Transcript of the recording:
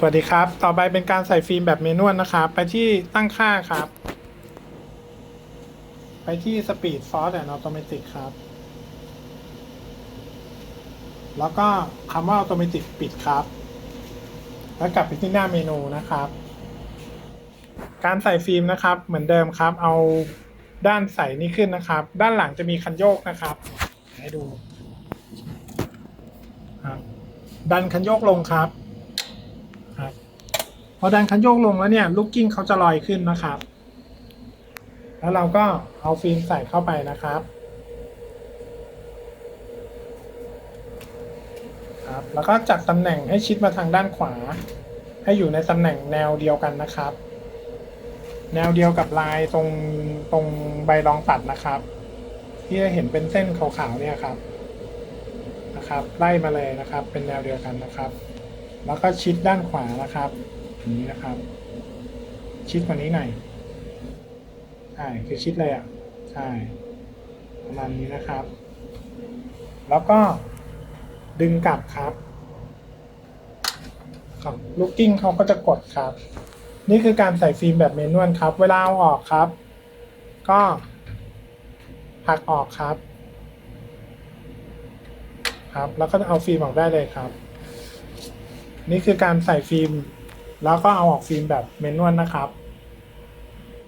สวัสดีครับ ต่อไปเป็นการใส่ฟิล์มแบบเมนวลนะครับ ไปที่ตั้งค่าครับ ไปที่ Speed Force and Automatic ครับ แล้วก็คำว่า Automatic ปิดครับ แล้วกลับไปที่หน้าเมนูนะครับ การใส่ฟิล์มนะครับ เหมือนเดิมครับ เอาด้านใส่นี่ขึ้นนะครับ ด้านหลังจะมีคันโยกนะครับ ให้ดูครับดันคันโยกลงครับ พอดันคันโยกลงแล้วเนี่ยลูกกิ้งเขาจะลอยขึ้นนะครับ แล้วเราก็เอาฟิล์มใส่เข้าไปนะครับครับ แล้วก็จัดตำแหน่งให้ชิดมาทางด้านขวา ให้อยู่ในตำแหน่งแนวเดียวกันนะครับ แนวเดียวกับลายตรงตรงใบรองตัดนะครับ ที่จะเห็นเป็นเส้นขาวๆเนี่ยครับนะครับ ไล่มาเลยนะครับ เป็นแนวเดียวกันนะครับ แล้วก็ชิดด้านขวานะครับ นี้นะครับ ชิดกว่านี้หน่อยใช่คือชิดเลยอะใช่ประมาณนี้นะครับ แล้วก็ดึงกลับครับครับลูกกิ้งเขาก็จะกดครับ นี่คือการใส่ฟิล์มแบบเมนวลครับ เวลาเอาออกครับ ก็ผลักออกครับ ครับ แล้วก็เอาฟิล์มออกได้เลยครับ นี่คือการใส่ฟิล์ม แล้วก็เอาออกฟิล์มแบบเมนวลนะครับ